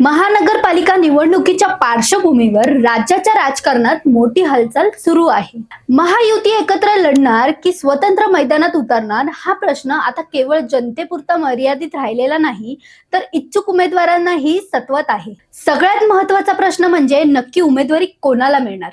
महानगरपालिका निवडणुकीच्या पार्श्वभूमीवर राज्याच्या राजकारणात मोठी हालचाल सुरू आहे. महायुती एकत्र लढणार की स्वतंत्र मैदानात उतरणार हा प्रश्न आता केवळ जनतेपुरता मर्यादित राहिलेला नाही तर इच्छुक उमेदवारांनाही सत्वत आहे. सगळ्यात महत्त्वाचा प्रश्न म्हणजे नक्की उमेदवारी कोणाला मिळणार?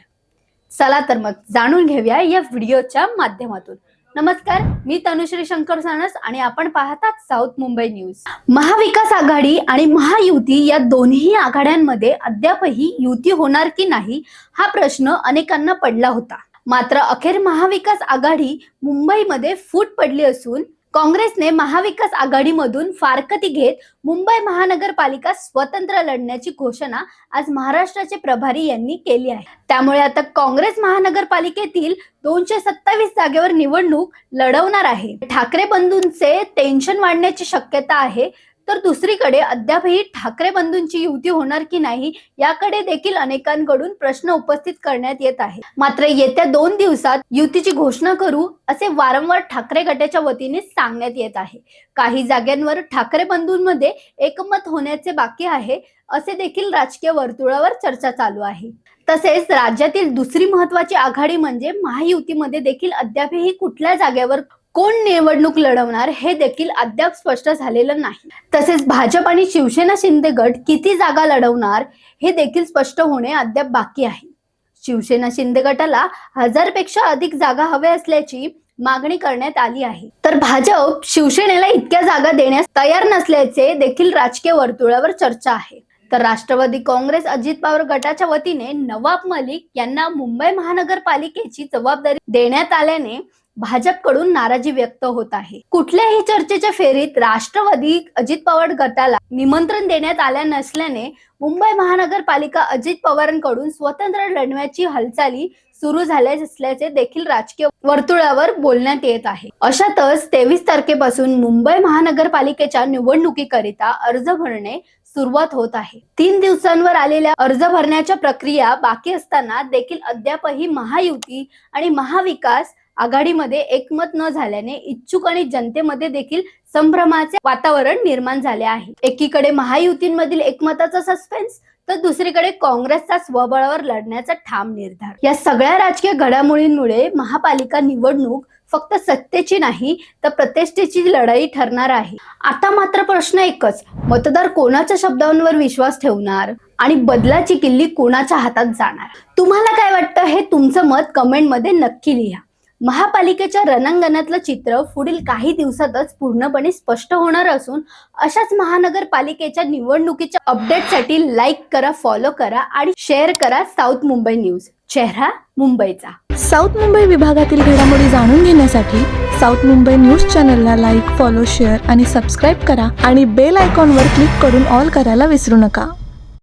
चला तर मग जाणून घेऊया या व्हिडिओच्या माध्यमातून. नमस्कार मी तनुश्री शंकर सणस आणि आपण पाहतात साऊथ मुंबई न्यूज. महाविकास आघाडी आणि महायुती या दोन्ही आघाड्यांमध्ये अद्यापही युती होणार की नाही हा प्रश्न अनेकांना पडला होता. मात्र अखेर महाविकास आघाडी मुंबईमध्ये फूट पडली असून काँग्रेसने महाविकास आघाडीमधून फारकती घेत मुंबई महानगरपालिका स्वतंत्र लढण्याची घोषणा आज महाराष्ट्राचे प्रभारी यांनी केली आहे. त्यामुळे आता काँग्रेस महानगरपालिकेतील दोनशे सत्तावीस जागेवर निवडणूक लढवणार आहे. ठाकरे बंधूंचे टेन्शन वाढण्याची शक्यता आहे. तर दुसरीकडे अद्यापही ठाकरे बंधूंची युती होणार की नाही याकडे देखील अनेकांकडून प्रश्न उपस्थित करण्यात येत आहे मात्र येत्या दोन दिवसात युतीची घोषणा करू असे वारंवार ठाकरे गटाच्या वतीने सांगण्यात येत आहे. काही जागांवर ठाकरे बंधूंमध्ये एकमत होण्याचे बाकी आहे असे देखील राजकीय वर्तुळावर चर्चा चालू आहे. तसेच राज्यातील दुसरी महत्वाची आघाडी म्हणजे महायुतीमध्ये देखील अद्यापही कुठल्या जागेवर कोण निवडणूक लढवणार हे देखील अद्याप स्पष्ट झालेलं नाही. तसेच भाजप आणि शिवसेना शिंदे गट किती जागा लढवणार हे देखील स्पष्ट होणे अद्याप बाकी आहे. शिवसेना शिंदे गटाला हजारपेक्षा अधिक जागा हव्या असल्याची मागणी करण्यात आली आहे. तर भाजप शिवसेनेला इतक्या जागा देण्यास तयार नसल्याचे देखील राजकीय वर्तुळावर चर्चा आहे. तर राष्ट्रवादी काँग्रेस अजित पवार गटाच्या वतीने नवाब मलिक यांना मुंबई महानगरपालिकेची जबाबदारी देण्यात आल्याने भाजपकडून नाराजी व्यक्त होत आहे. कुठल्याही चर्चेच्या फेरीत राष्ट्रवादी अजित पवार गटाला निमंत्रण देण्यात आल्या नसल्याने मुंबई महानगरपालिका अजित पवारांकडून स्वतंत्र लढण्याची हालचाली सुरू झाल्या असल्याचे देखील राजकीय वर्तुळावर बोलण्यात येत आहे. अशातच तेवीस तारखेपासून मुंबई महानगरपालिकेच्या निवडणुकीकरिता अर्ज भरणे सुरुवात होत आहे. तीन दिवसांवर आलेल्या अर्ज भरण्याच्या प्रक्रिया बाकी असताना देखील अद्यापही महायुती आणि महाविकास आघाडीमध्ये एकमत न झाल्याने इच्छुक आणि जनतेमध्ये देखील संभ्रमाचे वातावरण निर्माण झाले आहे. एकीकडे महायुतींमधील एकमताचा सस्पेन्स तर दुसरीकडे काँग्रेसचा स्वबळावर लढण्याचा ठाम निर्धार. या सगळ्या राजकीय घडामोडींमुळे महापालिका निवडणूक फक्त सत्तेची नाही तर प्रतिष्ठेची लढाई ठरणार आहे. आता मात्र प्रश्न एकच मतदार कोणाच्या शब्दांवर विश्वास ठेवणार आणि बदलाची किल्ली कोणाच्या हातात जाणार? तुम्हाला काय वाटतं? हे तुमचं मत कमेंटमध्ये नक्की लिहा. महापालिकेच्या रणांगणातलं चित्र पुढील काही दिवसातच पूर्णपणे स्पष्ट होणार असून अशाच महानगरपालिकेच्या निवडणुकीच्या अपडेटसाठी लाईक करा फॉलो करा आणि शेअर करा साऊथ मुंबई न्यूज चेहरा मुंबईचा. साऊथ मुंबई विभागातील घडामोडी जाणून घेण्यासाठी साऊथ मुंबई न्यूज चॅनलला लाईक फॉलो शेअर आणि सबस्क्राईब करा आणि बेल आयकॉनवर क्लिक करून ऑल करायला विसरू नका.